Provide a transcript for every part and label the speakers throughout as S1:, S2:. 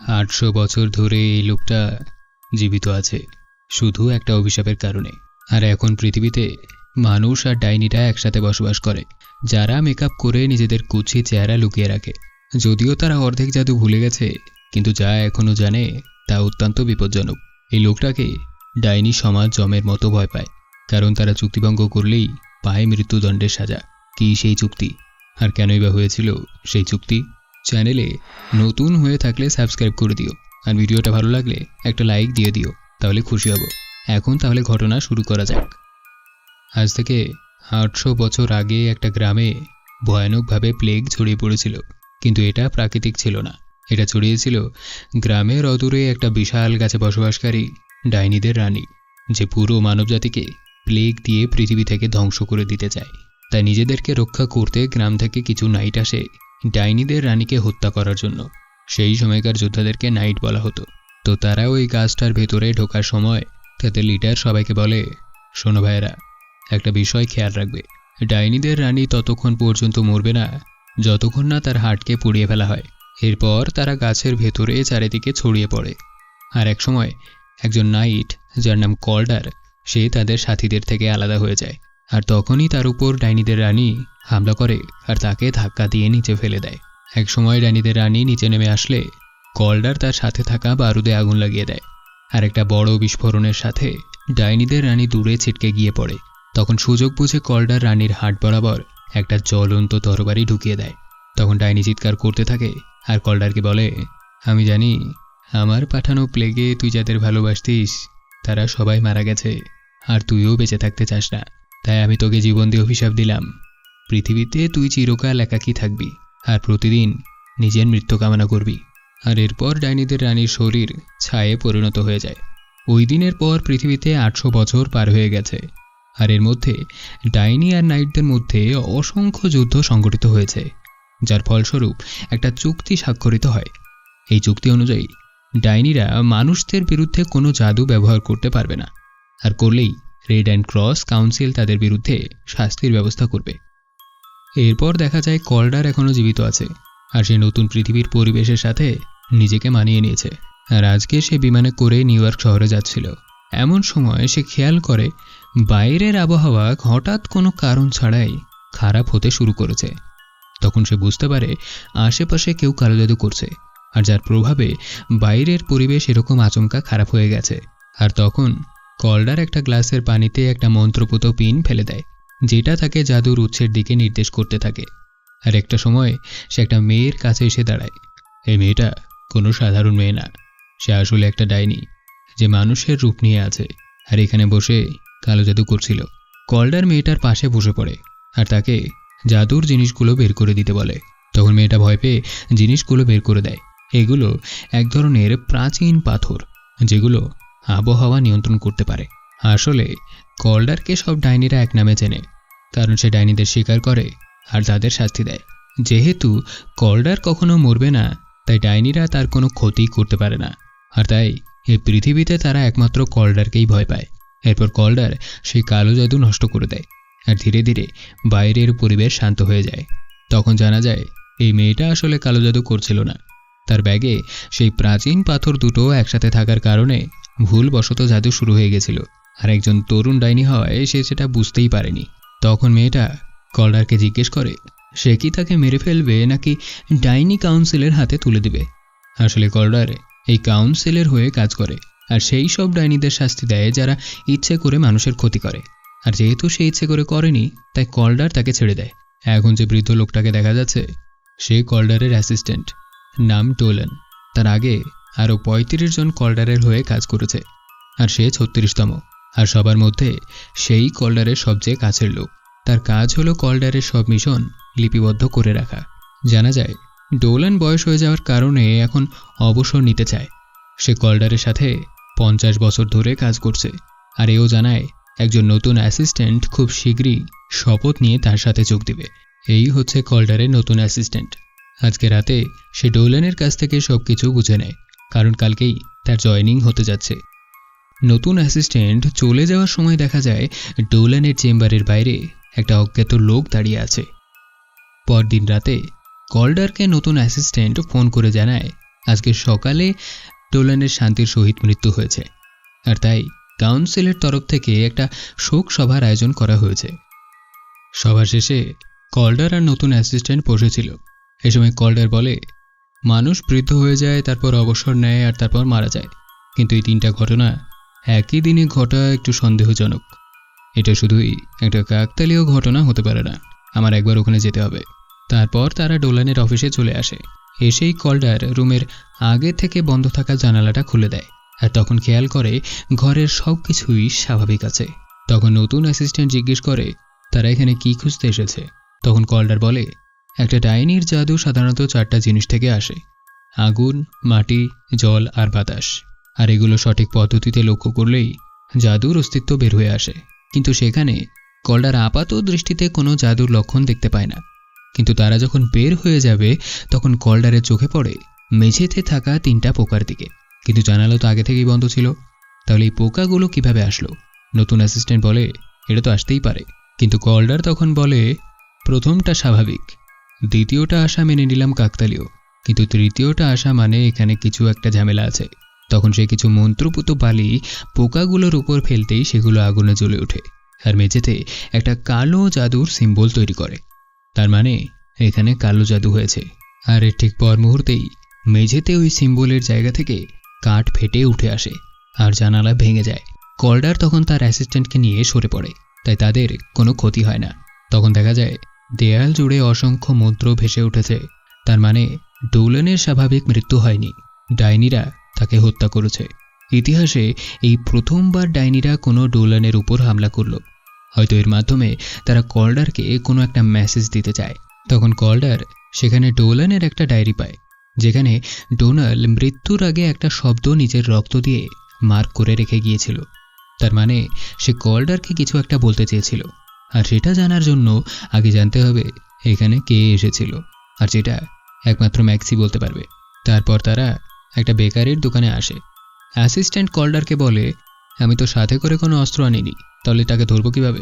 S1: আটশো বছর ধরে এই লোকটা জীবিত আছে, শুধু একটা অভিশাপের কারণে। আর এখন পৃথিবীতে মানুষ আর ডাইনিরা একসাথে বসবাস করে, যারা মেকআপ করে নিজেদের কুচি চেহারা লুকিয়ে রাখে। যদিও তারা অর্ধেক জাদু ভুলে গেছে, কিন্তু যা এখনও জানে তা অত্যন্ত বিপজ্জনক। এই লোকটাকে ডাইনি সমাজ জমের মতো ভয় পায়, কারণ তারা চুক্তিভঙ্গ করলেই পায় মৃত্যুদণ্ডের সাজা। কি সেই চুক্তি? আর কেনই বা হয়েছিল সেই চুক্তি? চ্যানেলে নতুন হয়ে থাকলে সাবস্ক্রাইব করে দিও। আর ভিডিওটা ভালো লাগলে একটা লাইক দিয়ে দিও, তাহলে খুশি হব। এখন তাহলে ঘটনা শুরু করা যাক। আজ থেকে আটশো বছর আগে একটা গ্রামে ভয়ানকভাবে প্লেগ ছড়িয়ে পড়েছিল। কিন্তু এটা প্রাকৃতিক ছিল না। এটা ছড়িয়েছিল গ্রামের অদূরে একটা বিশাল গাছে বসবাসকারী ডাইনিদের রানী, যে পুরো মানবজাতিকে প্লেগ দিয়ে পৃথিবী থেকে ধ্বংস করে দিতে চায়। তাই নিজেদেরকে রক্ষা করতে গ্রাম থেকে কিছু নাইট আসে ডাইনিদের রানীকে হত্যা করার জন্য। সেই সময়কার যোদ্ধাদেরকে নাইট বলা হতো। তো তারা ওই গাছটার ভেতরে ঢোকার সময় তাদের লিডার সবাইকে বলে, শোনো ভাইয়েরা, একটা বিষয় খেয়াল রাখবে। ডাইনিদের রানী ততক্ষণ পর্যন্ত মরবে না, যতক্ষণ না তার হাটকে পুড়িয়ে ফেলা হয়। এরপর তারা গাছের ভেতরে চারিদিকে ছড়িয়ে পড়ে। আর এক সময় একজন নাইট, যার নাম কল্ডার, সে তাদের সাথীদের থেকে আলাদা হয়ে যায়। আর তখনই তার উপর ডাইনিদের রানী হামলা করে আর তাকে ধাক্কা দিয়ে নিচে ফেলে দেয়। একসময় ডাইনিদের রানী নিচে নেমে আসলে কল্ডার তার সাথে থাকা বারুদে আগুন লাগিয়ে দেয়। আর একটা বড় বিস্ফোরণের সাথে ডাইনিদের রানী দূরে ছিটকে গিয়ে পড়ে। তখন সুযোগ বুঝে কল্ডার রানীর হাট বরাবর একটা জ্বলন্ত তরবারি ঢুকিয়ে দেয়। তখন ডাইনি চিৎকার করতে থাকে আর কল্ডারকে বলে, আমি জানি, আমার পাঠানো প্লেগে তুই যাদের ভালোবাসতিস, তারা সবাই মারা গেছে, আর তুইও বেঁচে থাকতে চাস না। তাই আমি তোকে জীবন দিয়ে অভিশাপ দিলাম। পৃথিবীতে তুই চিরকাল একাকী থাকবি আর প্রতিদিন নিজের মৃত্যু কামনা করবি। আর এরপর ডাইনিদের রানীর শরীর ছায়ে পরিণত হয়ে যায়। ওই দিনের পর পৃথিবীতে আটশো বছর পার হয়ে গেছে। আর এর মধ্যে ডাইনি আর নাইটদের মধ্যে অসংখ্য যুদ্ধ সংঘটিত হয়েছে, যার ফলস্বরূপ একটা চুক্তি স্বাক্ষরিত হয়। এই চুক্তি অনুযায়ী ডাইনিরা মানুষদের বিরুদ্ধে কোনো জাদু ব্যবহার করতে পারবে না। আর করলেই রেড অ্যান্ড ক্রস কাউন্সিল তাদের বিরুদ্ধে শাস্তির ব্যবস্থা করবে। এরপর দেখা যায় কল্ডার এখনও জীবিত আছে, আর সে নতুন পৃথিবীর পরিবেশের সাথে নিজেকে মানিয়ে নিয়েছে। আর আজকে সে বিমানে করে নিউ ইয়র্ক শহরে যাচ্ছিল। এমন সময় সে খেয়াল করে, বাইরের আবহাওয়া হঠাৎ কোনো কারণ ছাড়াই খারাপ হতে শুরু করেছে। তখন সে বুঝতে পারে, আশেপাশে কেউ কালো জাদু করছে, আর যার প্রভাবে বাইরের পরিবেশ এরকম আচমকা খারাপ হয়ে গেছে। আর তখন কল্ডার একটা গ্লাসের পানিতে একটা মন্ত্রপুত পিন ফেলে দেয়, যেটা তাকে জাদুর উৎসের দিকে নির্দেশ করতে থাকে। আর একটা সময় সে একটা মেয়ের কাছে এসে দাঁড়ায়। এই মেয়েটা কোনো সাধারণ মেয়ে না। সে আসলে একটা ডাইনি, যে মানুষের রূপ নিয়ে আছে। আর এখানে বসে কালো জাদু করছিল। কল্ডার মেয়েটার পাশে বসে পড়ে, আর তাকে জাদুর জিনিসগুলো বের করে দিতে বলে। তখন মেয়েটা ভয় পেয়ে জিনিসগুলো বের করে দেয়। এগুলো এক ধরনের প্রাচীন পাথর, যেগুলো আবহাওয়া নিয়ন্ত্রণ করতে পারে। আসলে, কল্ডারকে সব ডাইনিরা এক নামে চেনে, কারণ সে ডাইনিদের স্বীকার করে আর তাদের শাস্তি দেয়। যেহেতু কল্ডার কখনো মরবে না, তাই ডাইনিরা তার কোনো ক্ষতি করতে পারে না। আর তাই, এই পৃথিবীতে তারা একমাত্র কল্ডারকেই ভয় পায়। এরপর কল্ডার সেই কালো জাদু নষ্ট করে দেয় আর ধীরে ধীরে বাইরের পরিবেশ শান্ত হয়ে যায়। তখন জানা যায়, এই মেয়েটা আসলে কালো জাদু করছিল না। তার ব্যাগে সেই প্রাচীন পাথর দুটো একসাথে থাকার কারণে ভুলবশত জাদু শুরু হয়ে গেছিল। আর একজন তরুণ ডাইনি হওয়ায় সে সেটা বুঝতেই পারেনি। তখন মেয়েটা কল্ডারকে জিজ্ঞেস করে, সে কি তাকে মেরে ফেলবে নাকি ডাইনি কাউন্সিলের হাতে তুলে দেবে? আসলে কল্ডার এই কাউন্সিলের হয়ে কাজ করে, আর সেই সব ডাইনিদের শাস্তি দেয় যারা ইচ্ছে করে মানুষের ক্ষতি করে। আর যেহেতু সে ইচ্ছে করে করেনি, তাই কল্ডার তাকে ছেড়ে দেয়। এখন যে বৃদ্ধ লোকটাকে দেখা যাচ্ছে, সে কল্ডারের অ্যাসিস্ট্যান্ট, নাম টোলেন। তার আগে আরও পঁয়ত্রিশ জন কল্ডারের হয়ে কাজ করেছে, আর সে ছত্রিশতম। আর সবার মধ্যে সেই কল্ডারের সবচেয়ে কাছের লোক। তার কাজ হলো কল্ডারের সব মিশন লিপিবদ্ধ করে রাখা। জানা যায়, ডোলান বয়স হয়ে যাওয়ার কারণে এখন অবসর নিতে চায়। সে কল্ডারের সাথে পঞ্চাশ বছর ধরে কাজ করছে, আর এও জানায়, একজন নতুন অ্যাসিস্ট্যান্ট খুব শীঘ্রই শপথ নিয়ে তার সাথে যোগ দিবে। এই হচ্ছে কল্ডারের নতুন অ্যাসিস্ট্যান্ট। আজকে রাতে সে ডোলানের কাছ থেকে সব কিছু বুঝে নেয়। কারণ কালকেই তার জয়েনিং হতে যাচ্ছে। নতুন অ্যাসিস্ট্যান্ট চলে যাওয়ার সময় দেখা যায়, ডোলানের চেম্বারের বাইরে একটা অজ্ঞাত লোক দাঁড়িয়ে আছে। পরদিন রাতে কল্ডারকে নতুন অ্যাসিস্ট্যান্ট ফোন করে জানায়, আজকে সকালে ডোলানের শান্তির সহিত মৃত্যু হয়েছে। আর তাই কাউন্সিলের তরফ থেকে একটা শোক সভার আয়োজন করা হয়েছে। সভা শেষে কল্ডার আর নতুন অ্যাসিস্ট্যান্ট বসেছিল। এ সময় কল্ডার বলে মানুষ বৃদ্ধ হয়ে যায়, তারপর অবসর নেয় আর তারপর মারা যায়। কিন্তু এই তিনটা ঘটনা একই দিনে ঘটা একটু সন্দেহজনক। এটা শুধুই একটা কাকতালীয় ঘটনা হতে পারে না। আমার একবার ওখানে যেতে হবে। তারপর তারা ডোলানের অফিসে চলে আসে। এসেই কল্ডার রুমের আগে থেকে বন্ধ থাকা জানালাটা খুলে দেয় আর তখন খেয়াল করে ঘরের সব কিছুই স্বাভাবিক আছে। তখন নতুন অ্যাসিস্ট্যান্ট জিজ্ঞেস করে, তারা এখানে কি খুঁজতে এসেছে? তখন কল্ডার বলে একটা ডাইনির জাদু সাধারণত চারটা জিনিস থেকে আসে। আগুন, মাটি, জল আর বাতাস। আর এগুলো সঠিক পদ্ধতিতে লক্ষ্য করলেই জাদুর অস্তিত্ব বের হয়ে আসে। কিন্তু সেখানে কল্ডার আপাত দৃষ্টিতে কোনো জাদুর লক্ষণ দেখতে পায় না। কিন্তু তারা যখন বের হয়ে যাবে, তখন কল্ডারের চোখে পড়ে মেঝেতে থাকা তিনটা পোকার দিকে। কিন্তু জানালা তো আগে থেকেই বন্ধ ছিল। তাহলে এই পোকাগুলো কীভাবে আসলো? নতুন অ্যাসিস্ট্যান্ট বলে, এটা তো আসতেই পারে। কিন্তু কল্ডার তখন বলে, প্রথমটা স্বাভাবিক। দ্বিতীয়টা আসা মেনে নিলাম কাকতালীয়। কিন্তু তৃতীয়টা আসা মানে এখানে কিছু একটা ঝামেলা আছে। তখন সে কিছু মন্ত্রপুত বালি পোকাগুলোর উপর ফেলতেই সেগুলো আগুনে জ্বলে ওঠে আর মেঝেতে একটা কালো জাদুর সিম্বল তৈরি করে। তার মানে এখানে কালো জাদু হয়েছে। আর এর ঠিক পর মুহূর্তেই মেঝেতে ওই সিম্বলের জায়গা থেকে কাঠ ফেটে উঠে আসে আর জানালা ভেঙে যায়। কল্ডার তখন তার অ্যাসিস্ট্যান্টকে নিয়ে সরে পড়ে। তাই তাদের কোনো ক্ষতি হয় না। তখন দেখা যায় দেয়াল জুড়ে অসংখ্য মন্ত্র ভেসে উঠেছে। তার মানে ডোলনের স্বাভাবিক মৃত্যু হয়নি। ডাইনিরা তাকে হত্যা করেছে। ইতিহাসে এই প্রথমবার ডাইনিরা কোনো ডোলানের উপর হামলা করল। হয়তো এর মাধ্যমে তারা কল্ডারকে কোনো একটা মেসেজ দিতে চায়। তখন কল্ডার সেখানে ডোলানের একটা ডায়েরি পায়, যেখানে ডোনাল মৃত্যুর আগে একটা শব্দ নিজের রক্ত দিয়ে মার্ক করে রেখে গিয়েছিল। তার মানে সে কল্ডারকে কিছু একটা বলতে চেয়েছিল। আর সেটা জানার জন্য আগে জানতে হবে এখানে কে এসেছিল। আর যেটা একমাত্র ম্যাক্সি বলতে পারবে। তারপর তারা একটা বেকারির দোকানে আসে। অ্যাসিস্ট্যান্ট কল্ডারকে বলে, আমি তো সাথে করে কোনো অস্ত্র আনিনি, তাহলে তাকে ধরবো কীভাবে?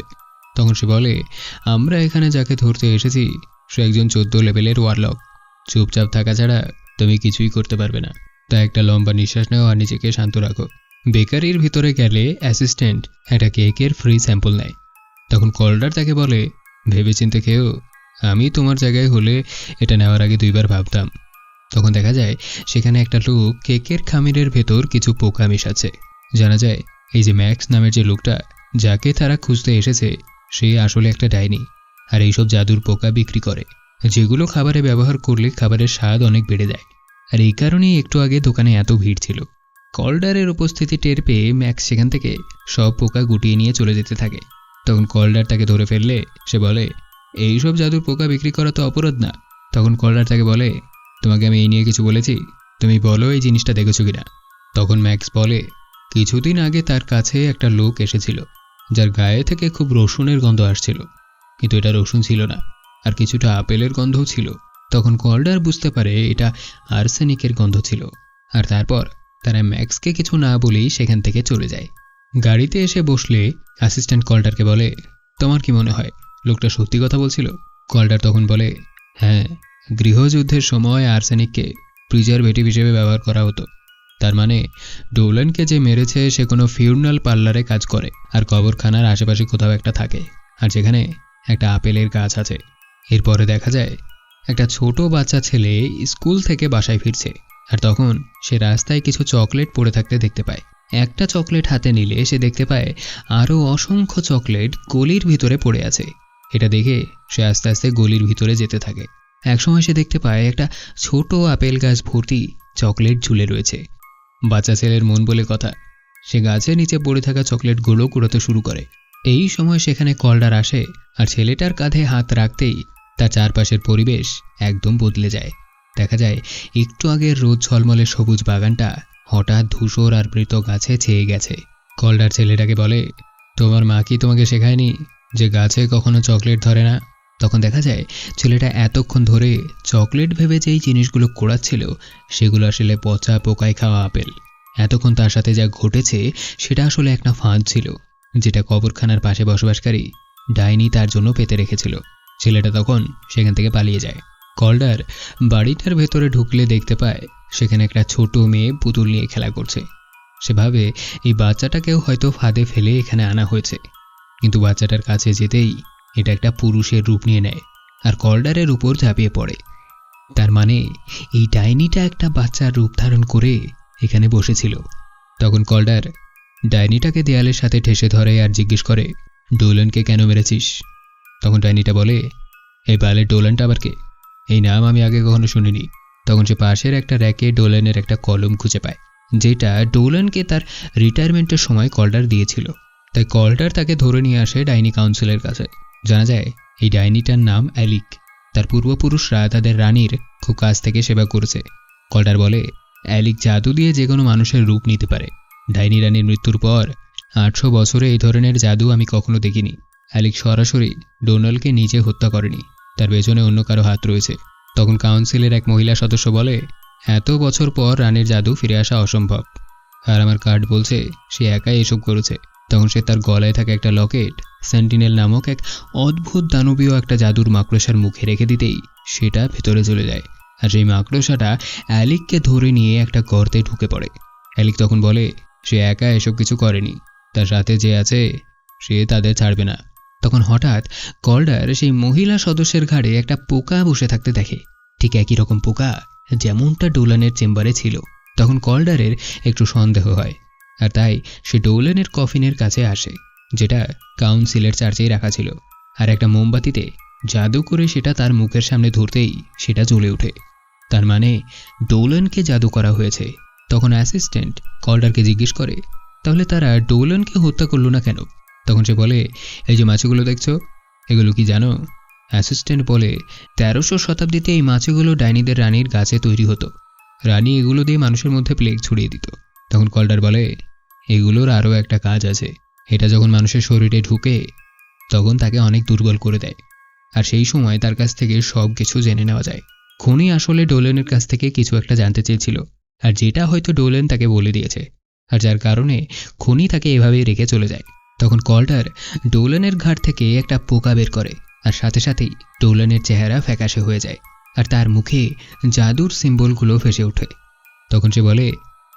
S1: তখন সে বলে, আমরা এখানে যাকে ধরতে এসেছি, সে একজন চোদ্দ লেভেলের ওয়ারলক। চুপচাপ থাকা ছাড়া তুমি কিছুই করতে পারবে না। তাই একটা লম্বা নিঃশ্বাস নেওয়া আর নিজেকে শান্ত রাখো। বেকারির ভিতরে গেলে অ্যাসিস্ট্যান্ট একটা কেকের ফ্রি স্যাম্পল নেয়। তখন কল্ডার তাকে বলে, ভেবেচিন্তে খেয়েও আমি তোমার জায়গায় হলে এটা নেওয়ার আগে দুইবার ভাবতাম। তখন দেখা যায়, সেখানে একটা লোক কেকের খামিরের ভেতর কিছু পোকা মেশাচ্ছে। জানা যায়, এই যে ম্যাক্স নামের যে লোকটা, যাকে তারা খুঁজতে এসেছে, সে আসলে একটা ডাইনি, আর এইসব জাদুর পোকা বিক্রি করে। যেগুলো খাবারে ব্যবহার করলে খাবারের স্বাদ অনেক বেড়ে যায়। আর এই কারণেই একটু আগে দোকানে এত ভিড় ছিল। কল্ডারের উপস্থিতি টের পেয়ে ম্যাক্স সেখান থেকে সব পোকা গুটিয়ে নিয়ে চলে যেতে থাকে। তখন কল্ডার তাকে ধরে ফেললে সে বলে এইসব জাদুর পোকা বিক্রি করা তো অপরাধ না। তখন কল্ডার তাকে বলে, তোমাকে আমি এই নিয়ে কিছু বলেছি। তুমি বলো এই জিনিসটা দেখেছ কিনা? তখন ম্যাক্স বলে, কিছুদিন আগে তার কাছে একটা লোক এসেছিল, যার গায়ে থেকে খুব রসুনের গন্ধ আসছিল। কিন্তু এটা রসুন ছিল না, আর কিছুটা আপেলের গন্ধও ছিল। তখন কল্ডার বুঝতে পারে এটা আর্সেনিকের গন্ধ ছিল। আর তারপর তারা ম্যাক্সকে কিছু না বলেই সেখান থেকে চলে যায়। গাড়িতে এসে বসলে অ্যাসিস্ট্যান্ট কলটারকে বলে, তোমার কি মনে হয়, লোকটা সত্যি কথা বলছিল? কলটার তখন বলে হ্যাঁ গৃহযুদ্ধের সময় আর্সেনিককে প্রিজারভেটিভ হিসেবে ব্যবহার করা হতো। তার মানে ডোলানকে যে মেরেছে সে কোনো ফিউনাল পার্লারে কাজ করে, আর কবরখানার আশেপাশে কোথাও একটা থাকে, আর যেখানে একটা আপেলের গাছ আছে। এরপরে দেখা যায়, একটা ছোট বাচ্চা ছেলে স্কুল থেকে বাসায় ফিরছে, আর তখন সে রাস্তায় কিছু চকলেট পড়ে থাকতে দেখতে পায়। একটা চকলেট হাতে নিলে সে দেখতে পায় আরও অসংখ্য চকলেট গলির ভিতরে পড়ে আছে। এটা দেখে সে আস্তে আস্তে গলির ভিতরে যেতে থাকে। একসময় সে দেখতে পায় একটা ছোট আপেল গাছ ভর্তি চকলেট ঝুলে রয়েছে। বাচ্চা ছেলের মন বলে কথা। সে গাছের নিচে পড়ে থাকা চকলেটগুলো কুড়োতে শুরু করে। এই সময় সেখানে কলডার আসে আর ছেলেটার কাঁধে হাত রাখতেই তার চারপাশের পরিবেশ একদম বদলে যায়। দেখা যায় একটু আগের রোদ ঝলমলে সবুজ বাগানটা হঠাৎ ধূসর আর মৃত গাছে ছেয়ে গেছে। কলডার ছেলেটাকে বলে, তোমার মা কি তোমাকে শেখায়নি যে গাছে কখনো চকলেট ধরে না? তখন দেখা যায়, ছেলেটা এতক্ষণ ধরে চকলেট ভেবে যেই জিনিসগুলো কোড়াচ্ছিল, সেগুলো আসলে পচা পোকায় খাওয়া আপেল। এতক্ষণ তার সাথে যা ঘটেছে, সেটা আসলে একটা ফাঁদ ছিল, যেটা কবরখানার পাশে বসবাসকারী ডাইনি তার জন্য পেতে রেখেছিল। ছেলেটা তখন সেখান থেকে পালিয়ে যায়। কল্ডার বাড়িটার ভেতরে ঢুকলে দেখতে পায়, সেখানে একটা ছোট মেয়ে পুতুল নিয়ে খেলা করছে। সেভাবে এই বাচ্চাটাকেও হয়তো ফাঁদে ফেলে এখানে আনা হয়েছে। কিন্তু বাচ্চাটার কাছে যেতেই এটা একটা পুরুষের রূপ নিয়ে নেয় আর কল্ডারের উপর ঝাঁপিয়ে পড়ে। তার মানে এই ডাইনিটা একটা বাচ্চার রূপ ধারণ করে এখানে বসেছিল। তখন কল্ডার ডাইনিটাকে দেয়ালের সাথে ঠেসে ধরে আর জিজ্ঞেস করে, ডোলনকে কেন মেরেছিস? তখন ডাইনিটা বলে, এই বালের ডোলনটা আবার কে? এই নাম আমি আগে কখনো শুনিনি। তখন সে পাশের একটা র্যাকে ডোলেনের একটা কলম খুঁজে পায়, যেটা ডোলেনকে তার রিটায়ারমেন্টের সময় কল্ডার দিয়েছিল। তাই কল্ডার তাকে ধরে নিয়ে আসে ডাইনি কাউন্সিলের কাছে। জানা যায়, এই ডাইনিটার নাম অ্যালিক। তার পূর্বপুরুষরা তাদের রানীর খুব কাছ থেকে সেবা করেছে। কল্ডার বলে, অ্যালিক জাদু দিয়ে যে কোনো মানুষের রূপ নিতে পারে। ডাইনি রানীর মৃত্যুর পর আটশো বছরে এই ধরনের জাদু আমি কখনো দেখিনি। অ্যালিক সরাসরি ডোনাল্ডকে নিজে হত্যা করেনি। তার পেছনে অন্য কারও হাত রয়েছে। তখন কাউন্সিলের এক মহিলা সদস্য বলে, এত বছর পর রানীর জাদু ফিরে আসা অসম্ভব। আর আমার কার্ড বলছে, সে একাই এসব করেছে। তখন সে তার গলায় থাকা একটা লকেট, সেন্টিনেল নামক এক অদ্ভুত দানবীয় একটা জাদুর মাকড়সার মুখে রেখে দিতেই সেটা ভেতরে চলে যায়। আর সেই মাকড়সাটা অ্যালিককে ধরে নিয়ে একটা গর্তে ঢুকে পড়ে। অ্যালিক তখন বলে, সে একা এসব কিছু করেনি। তার সাথে যে আছে, সে তাদের ছাড়বে না। তখন হঠাৎ কল্ডার সেই মহিলা সদস্যের ঘাড়ে একটা পোকা বসে থাকতে দেখে। ঠিক একই রকম পোকা যেমনটা ডোলানের চেম্বারে ছিল, তখন কল্ডারের একটু সন্দেহ হয়, আর তাই সে ডোলেনের কফিনের কাছে আসে, যেটা কাউন্সিলের চার্চেই রাখা ছিল, আর একটা মোমবাতিতে জাদু করে সেটা তার মুখের সামনে ধরতেই সেটা জ্বলে ওঠে। তার মানে ডোলনকে জাদু করা হয়েছে। তখন অ্যাসিস্ট্যান্ট কল্ডারকে জিজ্ঞেস করে, তাহলে তারা ডোলনকে হত্যা করল না কেন? তখন সে বলে, এই যে মাছগুলো দেখছ, এগুলো কি জানো? অ্যাসিস্ট্যান্ট বলে, তেরোশো শতাব্দীতে এই মাছগুলো ডাইনিদের রানীর গাছে তৈরি হতো। রানী এগুলো দিয়ে মানুষের মধ্যে প্লেগ ছড়িয়ে দিত। তখন কল্ডার বলে, এগুলোর আরও একটা কাজ আছে। এটা যখন মানুষের শরীরে ঢুকে, তখন তাকে অনেক দুর্বল করে দেয়। আর সেই সময় তার কাছ থেকে সব কিছু জেনে নেওয়া যায়। খনি আসলে ডোলেনের কাছ থেকে কিছু একটা জানতে চেয়েছিল। আর যেটা হয়তো ডোলেন তাকে বলে দিয়েছে। আর যার কারণে খনি তাকে এভাবেই রেখে চলে যায়। তখন কল্টার ডোলেনের ঘাট থেকে একটা পোকা বের করে, আর সাথে সাথেই ডোলেনের চেহারা ফ্যাকাশে হয়ে যায়, আর তার মুখে জাদুর সিম্বলগুলো ভেসে ওঠে। তখন সে বলে,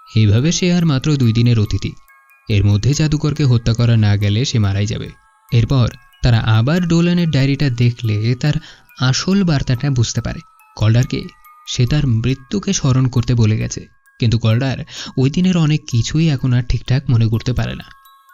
S1: এইভাবে সে আর মাত্র দুই দিনের অতিথি। এর মধ্যে জাদুকরকে হত্যা করা না গেলে সে মারাই যাবে। এরপর তারা আবার ডোলানের ডায়েরিটা দেখলে তার আসল বার্তাটা বুঝতে পারে। কল্ডারকে সে তার মৃত্যুকে স্মরণ করতে বলে গেছে, কিন্তু কল্ডার ওই দিনের অনেক কিছুই এখন আর ঠিকঠাক মনে করতে পারে না।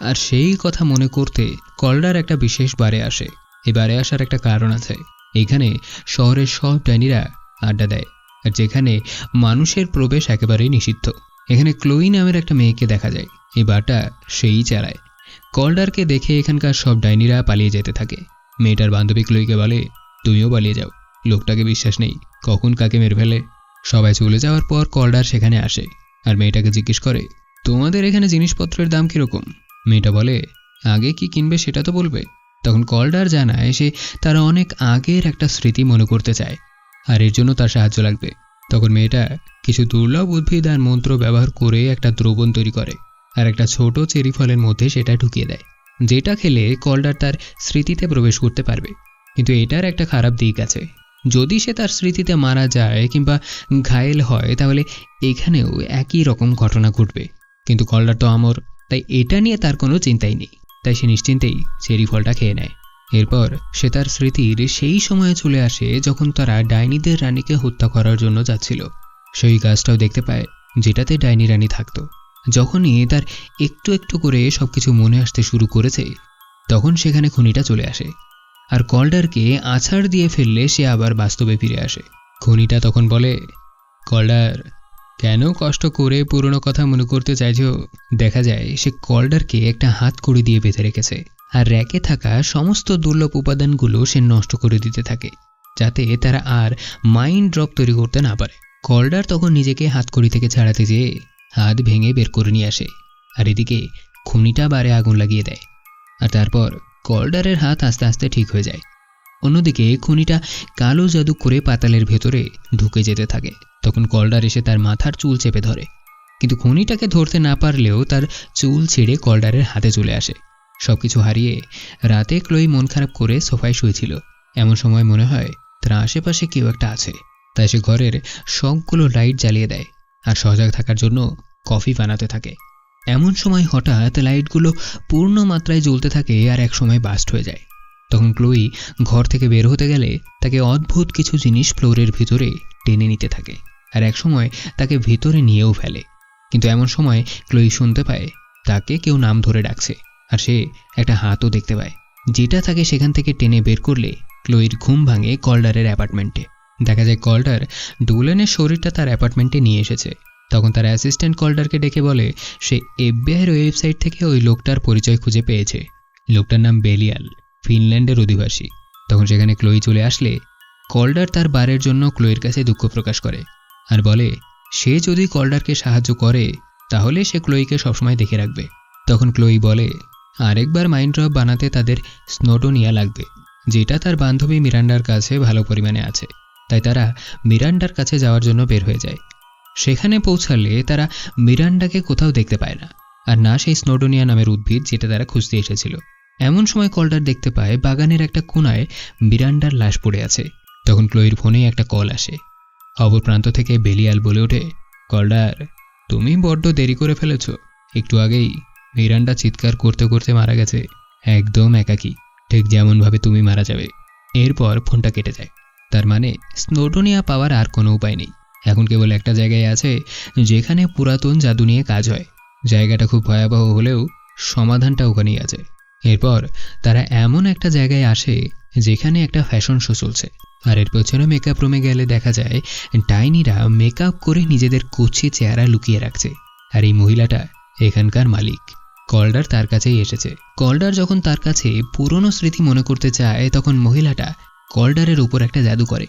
S1: আর সেই কথা মনে করতে কল্ডার একটা বিশেষ বারে আসে। এই বারে আসার একটা কারণ আছে। এখানে শহরের সব ডাইনিরা আড্ডা দেয়, আর যেখানে মানুষের প্রবেশ একেবারেই নিষিদ্ধ। এখানে ক্লোই নামের একটা মেয়েকে দেখা যায়। এই বারটা সেই চালায় কল্ডারকে দেখে এখানকার সব ডাইনিরা পালিয়ে যেতে থাকে। মেয়েটার বান্ধবী ক্লোইকে বলে, তুমিও পালিয়ে যাও। লোকটাকে বিশ্বাস নেই। কখন কাকে মেরে ফেলে? সবাই চলে যাওয়ার পর কল্ডার সেখানে আসে, আর মেয়েটাকে জিজ্ঞেস করে, তোমাদের এখানে জিনিসপত্রের দাম কীরকম? মেয়েটা বলে, আগে কি কিনবে সেটা তো বলবে? তখন কলডার জানায় সে তার অনেক আগের একটা স্মৃতি মনে করতে চায়, আর এর জন্য তার সাহায্য লাগবে। তখন মেয়েটা কিছু দুর্লভ উদ্ভিদ আর মন্ত্র ব্যবহার করে একটা দ্রবণ তৈরি করে আর একটা ছোট চেরি ফলের মধ্যে সেটা ঢুকিয়ে দেয়, যেটা খেলে কলডার তার স্মৃতিতে প্রবেশ করতে পারবে। কিন্তু এটার একটা খারাপ দিক আছে। যদি সে তার স্মৃতিতে মারা যায় কিংবা ঘায়েল হয়, তাহলে এখানেও একই রকম ঘটনা ঘটবে। কিন্তু কলডার তো আমর তাই এটা নিয়ে তার কোনো চিন্তাই নেই। তাই সে নিশ্চিন্তেই চেরি ফলটা খেয়ে নেয়। এরপর সে তার স্মৃতির সেই সময়ে চলে আসে যখন তারা ডাইনিদের রানীকে হত্যা করার জন্য যাচ্ছিল। সেই গাছটাও দেখতে পায় যেটাতে ডাইনি রানী থাকতো। যখনই তার একটু একটু করে সবকিছু মনে আসতে শুরু করেছে, তখন সেখানে খনিটা চলে আসে। আর কল্ডারকে আছাড় দিয়ে ফেললে সে আবার বাস্তবে ফিরে আসে। খনিটা তখন বলে, কল্ডার কেন কষ্ট করে পুরনো কথা মনে করতে চাইছো? দেখা যায়, সে কল্ডারকে একটা হাত করে দিয়ে বেঁধে রেখেছে। আর র্যাকে থাকা সমস্ত দুর্লভ উপাদানগুলো সে নষ্ট করে দিতে থাকে, যাতে তারা আর মাইন্ড ড্রপ তৈরি করতে না পারে। কল্ডার তখন নিজেকে হাতকড়ি থেকে ছাড়াতে যেয়ে হাত ভেঙে বের করে নিয়ে আসে, আর এদিকে খুনিটা বারে আগুন লাগিয়ে দেয়। আর তারপর কল্ডারের হাত আস্তে আস্তে ঠিক হয়ে যায়। অন্যদিকে খুনিটা কালো জাদু করে পাতালের ভেতরে ঢুকে যেতে থাকে। তখন কল্ডার এসে তার মাথার চুল চেপে ধরে। কিন্তু খুনিটাকে ধরতে না পারলেও তার চুল ছেড়ে কল্ডারের হাতে চলে আসে। সবকিছু হারিয়ে রাতে ক্লোই মন খারাপ করে সোফায় শুয়েছিল। এমন সময় মনে হয় তার আশেপাশে কেউ একটা আছে। তাই সে ঘরের সবগুলো লাইট জ্বালিয়ে দেয় আর সজাগ থাকার জন্য কফি বানাতে থাকে। এমন সময় হঠাৎ লাইটগুলো পূর্ণ মাত্রায় জ্বলতে থাকে আর এক সময় বাস্ট হয়ে যায়। তখন ক্লোই ঘর থেকে বের হতে গেলে তাকে অদ্ভুত কিছু জিনিস ফ্লোরের ভিতরে টেনে নিতে থাকে। আর এক সময় তাকে ভিতরে নিয়েও ফেলে। কিন্তু এমন সময় ক্লোই শুনতে পায়, তাকে কেউ নাম ধরে ডাকছে। আর সে একটা হাতও দেখতে পায়। যেটা তাকে সেখান থেকে টেনে বের করলে ক্লোইর ঘুম ভাঙে কল্ডারের অ্যাপার্টমেন্টে। দেখা যায় কল্ডার ডুলেনের শরীরটা তার অ্যাপার্টমেন্টে নিয়ে এসেছে। তখন তার অ্যাসিস্ট্যান্ট কল্ডারকে ডেকে বলে, সে এফবিআইয়ের ওয়েবসাইট থেকে ওই লোকটার পরিচয় খুঁজে পেয়েছে। লোকটার নাম বেলিয়াল। ফিনল্যান্ডের অধিবাসী। তখন সেখানে ক্লোই চলে আসলে কল্ডার তার বারের জন্য ক্লোয়ের কাছে দুঃখ প্রকাশ করে আর বলে, সে যদি কল্ডারকে সাহায্য করে, তাহলে সে ক্লোইকে সবসময় দেখে রাখবে। তখন ক্লোই বলে, আরেকবার মাইন্ড ড্রপ বানাতে তাদের স্নোটোনিয়া লাগবে, যেটা তার বান্ধবী মিরান্ডার কাছে ভালো পরিমাণে আছে। তাই তারা মিরান্ডার কাছে যাওয়ার জন্য বের হয়ে যায়। সেখানে পৌঁছালে তারা মিরান্ডাকে কোথাও দেখতে পায় না। আর না সেই স্নোডোনিয়া নামের উদ্ভিদ যেটা তারা খুঁজতে এসেছিল। এমন সময় কলটার দেখতে পায় বাগানের একটা কোনায় মিরান্ডার লাশ পড়ে আছে। তখন ক্লোইর ফোনে একটা কল আসে। অপর প্রান্ত থেকে বেলিয়াল বলে ওঠে, কলডার, তুমি বড্ড দেরি করে ফেলেছ। একটু আগেই মিরান্ডা চিৎকার করতে করতে মারা গেছে। একদম একাকী। ঠিক যেমনভাবে তুমি মারা যাবে। এরপর ফোনটা কেটে যায়। তার মানে স্নোডোনিয়া পাওয়ার আর কোনো উপায় নেই। এখন কেবল একটা জায়গায় আছে যেখানে পুরাতন জাদু নিয়ে কাজ হয়। জায়গাটা খুব ভয়াবহ হলেও সমাধানটা ওখানেই আছে। এরপর তারা এমন একটা জায়গায় আসে যেখানে একটা ফ্যাশন শো চলছে। আর এর পেছনে মেকআপ রুমে গেলে দেখা যায়, ডাইনিরা মেকআপ করে নিজেদের কুচি চেহারা লুকিয়ে রাখছে। আর এই মহিলাটা এখানকার মালিক। কলডার তার কাছেই এসেছে। কলডার যখন তার কাছে পুরনো স্মৃতি মনে করতে চায়, তখন মহিলাটা কল্ডারের উপর একটা জাদু করে।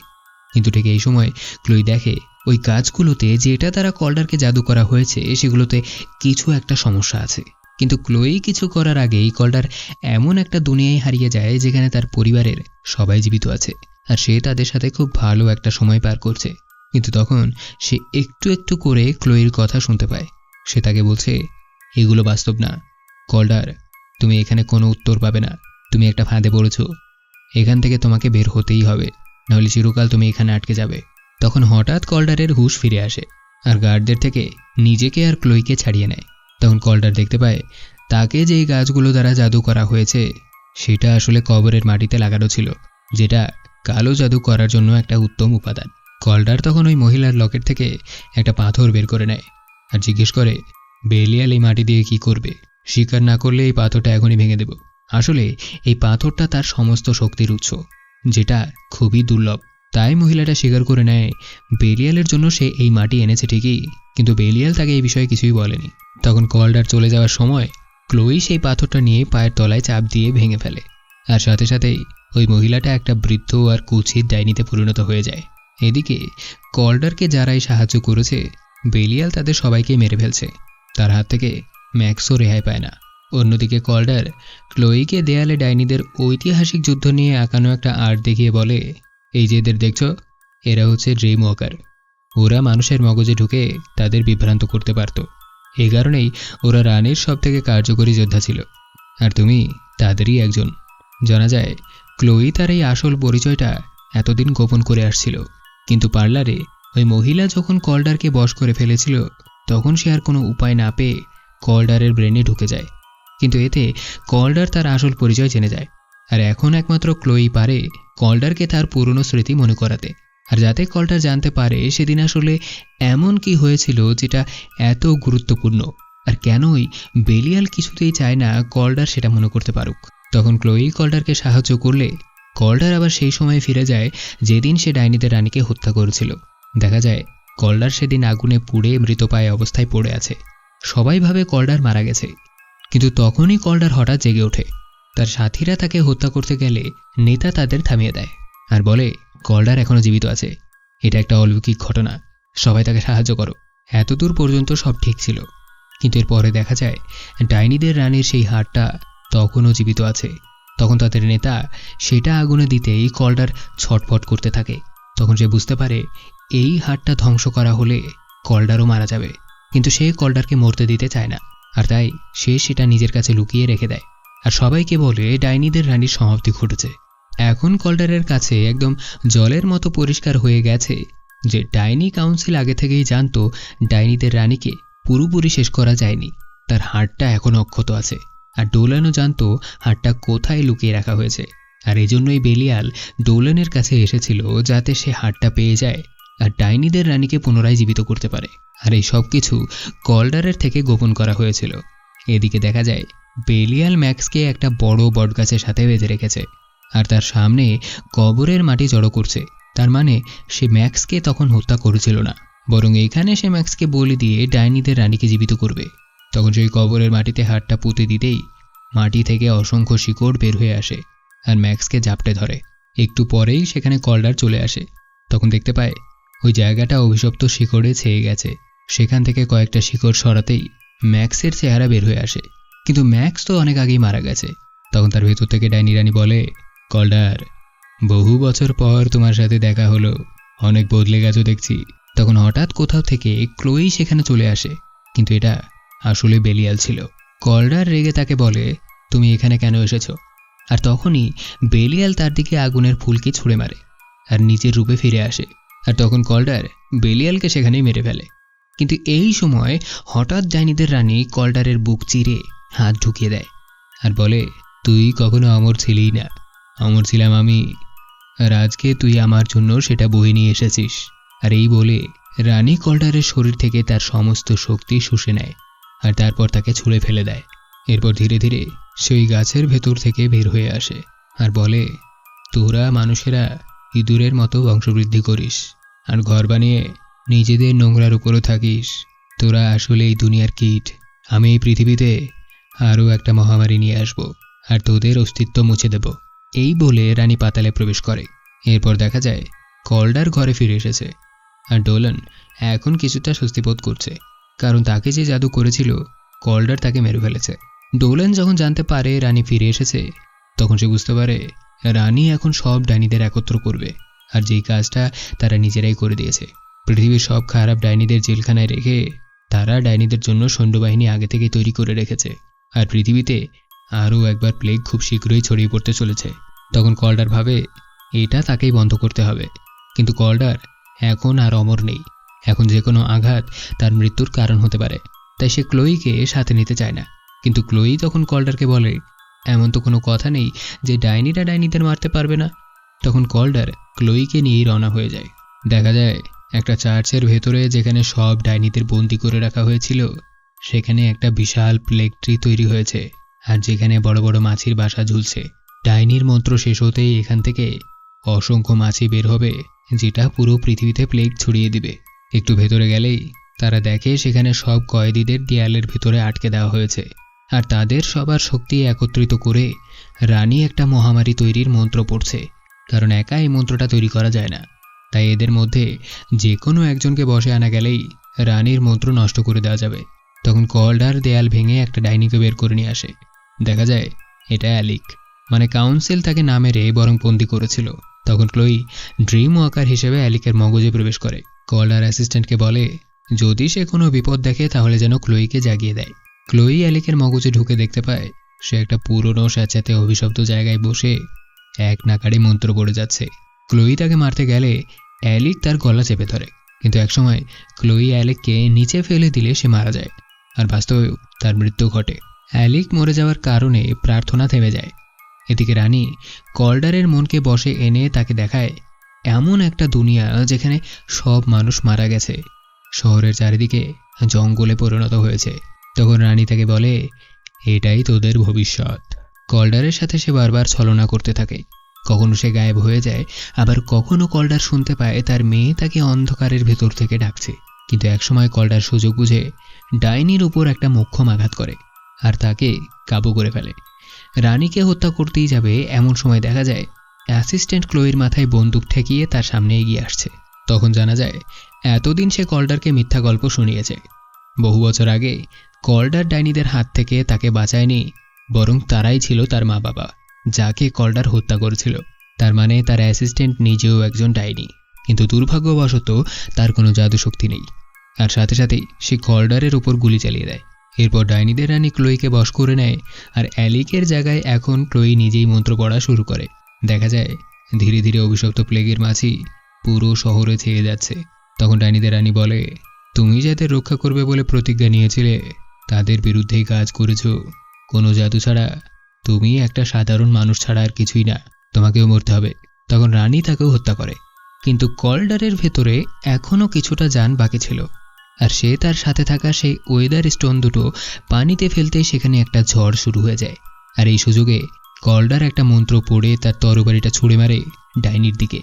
S1: কিন্তু ঠিক এই সময় ক্লুই দেখে, ওই গাছগুলোতে যেটা তারা কল্ডারকে জাদু করা হয়েছে, সেগুলোতে কিছু একটা সমস্যা আছে। কিন্তু ক্লোই কিছু করার আগেই কল্ডার এমন একটা দুনিয়ায় হারিয়ে যায় যেখানে তার পরিবারের সবাই জীবিত আছে। আর সে তাদের সাথে খুব ভালো একটা সময় পার করছে। কিন্তু তখন সে একটু একটু করে ক্লোইর কথা শুনতে পায়। সে তাকে বলছে, এগুলো বাস্তব না। কল্ডার তুমি এখানে কোনো উত্তর পাবে না। তুমি একটা ফাঁদে পড়েছ। এখান থেকে তোমাকে বের হতেই হবে। নাহলে চিরকাল তুমি এখানে আটকে যাবে। তখন হঠাৎ কল্ডারের হুশ ফিরে আসে। আর গার্ডদের থেকে নিজেকে আর ক্লোইকে ছাড়িয়ে নেয়। তখন কল্ডার দেখতে পায়, তাকে যেই গাছগুলো দ্বারা জাদু করা হয়েছে, সেটা আসলে কবরের মাটিতে লাগানো ছিল, যেটা কালো জাদু করার জন্য একটা উত্তম উপাদান। কল্ডার তখন ওই মহিলার লকেট থেকে একটা পাথর বের করে নেয় আর জিজ্ঞেস করে, বেলিয়াল, এই মাটি দিয়ে কি করবে? স্বীকার না করলে এই পাথরটা এখনই ভেঙে দেব। আসলে এই পাথরটা তার সমস্ত শক্তির উৎস, যেটা খুবই দুর্লভ। তাই মহিলাটা স্বীকার করে নেয়, বেলিয়ালের জন্য সে এই মাটি এনেছে ঠিকই। কিন্তু বেলিয়াল তাকে এই বিষয়ে কিছুই বলেনি। তখন কল্ডার চলে যাওয়ার সময় ক্লোই সেই পাথরটা নিয়ে পায়ের তলায় চাপ দিয়ে ভেঙে ফেলে। আর সাথে সাথেই ওই মহিলাটা একটা বৃদ্ধ আর কুচির ডাইনিতে পরিণত হয়ে যায়। এদিকে কলডারকে যারাই সাহায্য করেছে, বেলিয়াল তাদের সবাইকে মেরে ফেলছে। তার হাত থেকে ম্যাক্সও রেহাই পায় না। অন্যদিকে কল্ডার ক্লোইকে দেয়ালে ডাইনিদের ঐতিহাসিক যুদ্ধ নিয়ে আঁকানো একটা আর্ট দেখিয়ে বলে, এই যে এদের দেখছ, এরা হচ্ছে ড্রিম ওয়াকার ওরা মানুষের মগজে ঢুকে তাদের বিভ্রান্ত করতে পারত। এই কারণেই ওরা রানের সব থেকে কার্যকরী যোদ্ধা ছিল। আর তুমি তাদেরই একজন। জানা যায়, ক্লোই তার এই আসল পরিচয়টা এতদিন গোপন করে আসছিল। কিন্তু পার্লারে ওই মহিলা যখন কল্ডারকে বশ করে ফেলেছিল, তখন সে আর কোনো উপায় না পেয়ে কল্ডারের ব্রেনে ঢুকে যায়। কিন্তু এতে কল্ডার তার আসল পরিচয় জেনে যায়। আর এখন একমাত্র ক্লোই পারে কল্ডারকে তার পুরনো স্মৃতি মনে করাতে। আর যাতে কল্ডার জানতে পারে, সেদিন আসলে এমন কি হয়েছিল যেটা এত গুরুত্বপূর্ণ। আর কেনই বেলিয়াল কিছুতেই চায় না কল্ডার সেটা মনে করতে পারুক। তখন ক্লোই কল্ডারকে সাহায্য করলে কল্ডার আবার সেই সময় ফিরে যায় যেদিন সে ডাইনিদের রানীকে হত্যা করেছিল। দেখা যায় কলডার সেদিন আগুনে পুড়ে মৃতপায় অবস্থায় পড়ে আছে। সবাই ভাবে কলডার মারা গেছে। কিন্তু তখনই কল্ডার হঠাৎ জেগে ওঠে। তার সাথীরা তাকে হত্যা করতে গেলে নেতা তাদের থামিয়ে দেয়। আর বলে কল্ডার এখনও জীবিত আছে। এটা একটা অলৌকিক ঘটনা। সবাই তাকে সাহায্য করো। এতদূর পর্যন্ত সব ঠিক ছিল। কিন্তু এরপরে দেখা যায়, ডাইনিদের রানীর সেই হাড়টা তখনও জীবিত আছে। তখন তাদের নেতা সেটা আগুনে দিতেই কল্ডার ছটফট করতে থাকে। তখন সে বুঝতে পারে, এই হাড়টা ধ্বংস করা হলে কল্ডারও মারা যাবে। কিন্তু সে কল্ডারকে মরতে দিতে চায় না। আর তাই সে সেটা নিজের কাছে লুকিয়ে রেখে দেয়। আর সবাইকে বলে, ডাইনিদের রানীর সমাপ্তি ঘটেছে। এখন কল্ডারের কাছে একদম জলের মতো পরিষ্কার হয়ে গেছে যে ডাইনি কাউন্সিল আগে থেকেই জানতো ডাইনিদের রানীকে পুরোপুরি শেষ করা যায়নি। তার হাড়টা এখন অক্ষত আছে। আর ডোলানও জানতো হাড়টা কোথায় লুকিয়ে রাখা হয়েছে। আর এজন্যই বেলিয়াল ডোলানের কাছে এসেছিল যাতে সে হাড়টা পেয়ে যায় আর ডাইনিদের রানীকে পুনরায় জীবিত করতে পারে। আর এই সব কিছু কল্ডারের থেকে গোপন করা হয়েছিল। এদিকে দেখা যায়, বেলিয়াল ম্যাক্সকে একটা বড় বটগাছের সাথে বেঁধে রেখেছে। আর তার সামনে কবরের মাটি জড়ো করছে। তার মানে সে ম্যাক্সকে তখন হত্যা করেছিল না। বরং এখানে সে ম্যাক্সকে বলে দিয়ে ডাইনিদের রানীকে জীবিত করবে। তখন সেই কবরের মাটিতে হাতটা পুঁতে দিতেই মাটি থেকে অসংখ্য শিকড় বের হয়ে আসে আর ম্যাক্সকে জাপটে ধরে। একটু পরেই সেখানে কল্ডার চলে আসে। তখন দেখতে পায় ওই জায়গাটা অভিশপ্ত শিকড়ে ছেয়ে গেছে। সেখান থেকে কয়েকটা শিকড় সরাতেই ম্যাক্সের চেহারা বের হয়ে আসে। কিন্তু ম্যাক্স তো অনেক আগেই মারা গেছে। তখন তার ভেতর থেকে ডাইনি রানী বলে কল্ডার, বহু বছর পর তোমার সাথে দেখা হলো। অনেক বদলে গেছো দেখছি। তখন হঠাৎ কোথাও থেকে ক্লোই সেখানে চলে আসে। কিন্তু এটা আসলে বেলিয়াল ছিল। কল্ডার রেগে তাকে বলে, তুমি এখানে কেন এসেছ? আর তখনই বেলিয়াল তার দিকে আগুনের ফুলকে ছুঁড়ে মারে আর নিজের রূপে ফিরে আসে। আর তখন কল্ডার বেলিয়ালকে সেখানেই মেরে ফেলে। কিন্তু এই সময় হঠাৎ ডাইনিদের রানী কল্ডারের বুক চিরে হাত ঢুকিয়ে দেয় আর বলে, তুই কখনো অমর ছিলি না। অমর ছিলাম আমি। আর আজকে তুই আমার জন্য সেটা বয়ে নিয়ে এসেছিস। আর এই বলে রানী কল্ডারের শরীর থেকে তার সমস্ত শক্তি শুষে নেয় আর তারপর তাকে ছুঁড়ে ফেলে দেয়। এরপর ধীরে ধীরে সেই গাছের ভেতর থেকে বের হয়ে আসে আর বলে, তোরা মানুষেরা ইঁদুরের মতো বংশবৃদ্ধি করিস আর ঘর বানিয়ে নিজেদের নোংরার উপরও থাকিস। তোরা আসলে এই দুনিয়ার কীট। আমি এই পৃথিবীতে আরও একটা মহামারী নিয়ে আসব আর তোদের অস্তিত্ব মুছে দেব। এই বলে রানী পাতালে প্রবেশ করে। এরপর দেখা যায়, কল্ডার ঘরে ফিরে এসেছে। আর ডোলন এখন কিছুটা স্বস্তিবোধ করছে। কারণ তাকে যে জাদু করেছিল, কল্ডার তাকে মেরে ফেলেছে। ডোলেন যখন জানতে পারে রানী ফিরে এসেছে, তখন সে বুঝতে পারে রানী এখন সব ডাইনিদের একত্র করবে। আর যেই কাজটা তারা নিজেরাই করে দিয়েছে। পৃথিবীর সব খারাপ ডাইনিদের জেলখানায় রেখে তারা ডাইনিদের জন্য সৈন্যবাহিনী আগে থেকেই তৈরি করে রেখেছে। আর পৃথিবীতে আরও একবার প্লেগ খুব শীঘ্রই ছড়িয়ে পড়তে চলেছে। তখন কলডার ভাবে, এটা তাকেই বন্ধ করতে হবে। কিন্তু কলডার, এখন আর অমর নেই। এখন যে কোনো আঘাত তার মৃত্যুর কারণ হতে পারে। তাই সে ক্লোইকে সাথে নিতে চায় না। কিন্তু ক্লোই তখন কলডারকে বলে, এমন তো কোনো কথা নেই যে ডাইনিটা ডাইনিদের মারতে পারবে না। তখন কল্ডার ক্লোইকে নিয়েই রওনা হয়ে যায়। দেখা যায়, একটা চার্চের ভেতরে যেখানে সব ডাইনিদের বন্দি করে রাখা হয়েছিল, সেখানে একটা বিশাল প্লেগ ট্রি তৈরি হয়েছে। আর যেখানে বড় বড় মাছির বাসা ঝুলছে, ডাইনির মন্ত্র শেষ হতেই এখান থেকে অসংখ্য মাছি বের হবে, যেটা পুরো পৃথিবীতে প্লেগ ছড়িয়ে দিবে। একটু ভেতরে গেলেই তারা দেখে সেখানে সব কয়েদিদের দেয়ালের ভিতরে আটকে দেওয়া হয়েছে। আর তাদের সবার শক্তি একত্রিত করে রানী একটা মহামারী তৈরির মন্ত্র পড়ছে, কারণ একা এই মন্ত্রটা তৈরি করা যায় না। তাই এদের মধ্যে যে কোনো একজনকে বসে আনা গেলেই রানীর মন্ত্র নষ্ট করে দেওয়া যাবে। তখন কল্ডার দেয়াল ভেঙে একটা ডাইনিকে বের করে নিয়ে আসে। দেখা যায়, এটা অ্যালিক। মানে কাউন্সিল তাকে না মেরে বরং বন্দি করেছিল। তখন ক্লোই ড্রিম ওয়াকার হিসেবে অ্যালিকের মগজে প্রবেশ করে। কল্ডার অ্যাসিস্ট্যান্টকে বলে, যদি সে কোনো বিপদ দেখে, তাহলে যেন ক্লোইকে জাগিয়ে দেয়। ক্লোই অ্যালিকের মগজে ঢুকে দেখতে পায়, সে একটা পুরনো স্যাঁচাতে অভিশপ্ত জায়গায় বসে এক নাকারে মন্ত্র পড়ে যাচ্ছে। ক্লোই তাকে মারতে গেলে অ্যালিক তার গলা চেপে ধরে। কিন্তু একসময় ক্লোই অ্যালিককে নিচে ফেলে দিলে সে মারা যায়। আর বাস্তবেও তার মৃত্যু ঘটে। অ্যালিক মরে যাওয়ার কারণে প্রার্থনা থেমে যায়। এদিকে রানী কল্ডারের মনকে বসে এনে তাকে দেখায়, এমন একটা দুনিয়া যেখানে সব মানুষ মারা গেছে। শহরের চারিদিকে জঙ্গলে পরিণত হয়েছে। তখন রানী তাকে বলে, এটাই তোদের ভবিষ্যৎ। কল্ডারের সাথে সে বারবার ছলনা করতে থাকে। কখনো সে গায়েব হয়ে যায়, আবার কখনো কল্ডার শুনতে পায় তার মেয়ে তাকে অন্ধকারের ভেতর থেকে ডাকছে। কিন্তু একসময় কল্ডার সুযোগ বুঝে ডাইনির উপর একটা মোক্ষম আঘাত করে। আর তাকে কাবু করে ফেলে। রানীকে হত্যা করতেই যাবে এমন সময় দেখা যায়, অ্যাসিস্ট্যান্ট ক্লোয়ের মাথায় বন্দুক ঠেকিয়ে তার সামনে এগিয়ে আসছে। তখন জানা যায়, এতদিন সে কল্ডারকে মিথ্যা গল্প শুনিয়েছে। বহু বছর আগে, কল্ডার ডাইনিদের হাত থেকে তাকে বাঁচায়নি, বরং তারাই ছিল তার মা বাবা যাকে কল্ডার হত্যা করেছিল। তার মানে তার অ্যাসিস্ট্যান্ট নিজেও একজন ডাইনি। কিন্তু দুর্ভাগ্যবশত তার কোনো জাদু শক্তি নেই। আর সাথে সাথেই সে কল্ডারের ওপর গুলি চালিয়ে দেয়। এরপর ডাইনিদের রানী ক্লোইকে বশ করে নেয় আর অ্যালিকের জায়গায় এখন ক্লোই নিজেই মন্ত্র পড়া শুরু করে। দেখা যায়, ধীরে ধীরে অভিশপ্ত প্লেগের মাছি পুরো শহরে ছেয়ে যাচ্ছে। তখন ডাইনিদের রানী বলে, তুমি যাদের রক্ষা করবে বলে প্রতিজ্ঞা নিয়েছিলে, তাদের বিরুদ্ধেই কাজ করেছ। কোনো জাদু ছাড়া তুমি একটা সাধারণ মানুষ ছাড়া আর কিছুই না। তোমাকেও মরতে হবে। তখন রানী তাকেও হত্যা করে। কিন্তু কলডারের ভেতরে এখনও কিছুটা যান বাকি ছিল। আর সে তার সাথে থাকা সেই ওয়েদার স্টোন দুটো পানিতে ফেলতে সেখানে একটা ঝড় শুরু হয়ে যায়। আর এই সুযোগে কলডার একটা মন্ত্র পড়ে তার তরবারিটা ছুঁড়ে মারে ডাইনির দিকে।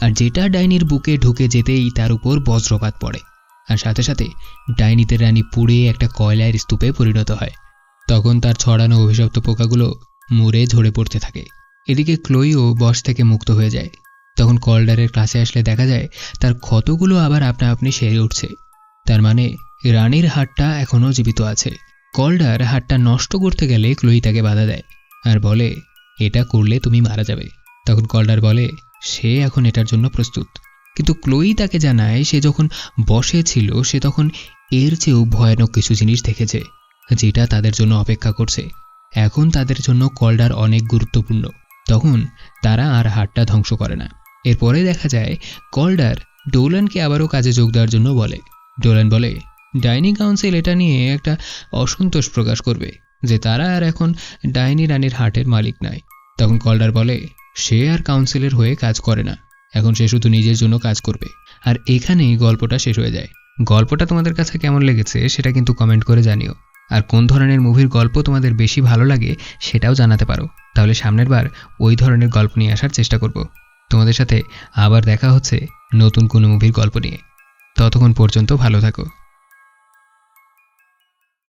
S1: আর যেটা ডাইনির বুকে ঢুকে যেতেই তার উপর বজ্রপাত পড়ে। আর সাথে সাথে ডাইনিতে রানী পুড়ে একটা কয়লার স্তূপে পরিণত হয়। তখন তার ছড়ানো অভিশপ্ত পোকাগুলো মরে ঝরে পড়তে থাকে। এদিকে ক্লোইও বশ থেকে মুক্ত হয়ে যায়। তখন কলডারের কাছে আসলে দেখা যায়, তার ক্ষতগুলো আবার আপনা আপনি সেরে উঠছে। তার মানে রানীর হাটটা এখনও জীবিত আছে। কলডার হাটটা নষ্ট করতে গেলে ক্লোই তাকে বাধা দেয়। আর বলে, এটা করলে তুমি মারা যাবে। তখন কলডার বলে, সে এখন এটার জন্য প্রস্তুত। কিন্তু ক্লোই তাকে জানায়, সে যখন বসে ছিল, সে তখন এর চেয়েও ভয়ানক কিছু জিনিস দেখেছে, যেটা তাদের জন্য অপেক্ষা করছে। এখন তাদের জন্য কলডার অনেক গুরুত্বপূর্ণ। তখন তারা আর হাটটা ধ্বংস করে না। এরপরে দেখা যায়, কলডার ডোলানকে আবারও কাজে যোগ দেওয়ার জন্য বলে ডোলান বলে, ডাইনি কাউন্সিল এটা নিয়ে একটা অসন্তোষ প্রকাশ করবে যে তারা আর এখন ডাইনি রানীর হাটের মালিক নয় তখন কলডার বলে, সে আর কাউন্সিলের হয়ে কাজ করে না, এখন সে শুধু নিজের জন্য কাজ করবে। আর এখানেই গল্পটা শেষ হয়ে যায়। গল্পটা তোমাদের কাছে কেমন লেগেছে সেটা কিন্তু কমেন্ট করে জানিও। আর কোন ধরনের মুভির গল্প তোমাদের বেশি ভালো লাগে সেটাও জানাতে পারো। তাহলে সামনের বার ওই ধরনের গল্প নিয়ে আসার চেষ্টা করব। তোমাদের সাথে আবার দেখা হচ্ছে নতুন কোনো মুভির গল্প নিয়ে। ততক্ষণ পর্যন্ত ভালো থাকো।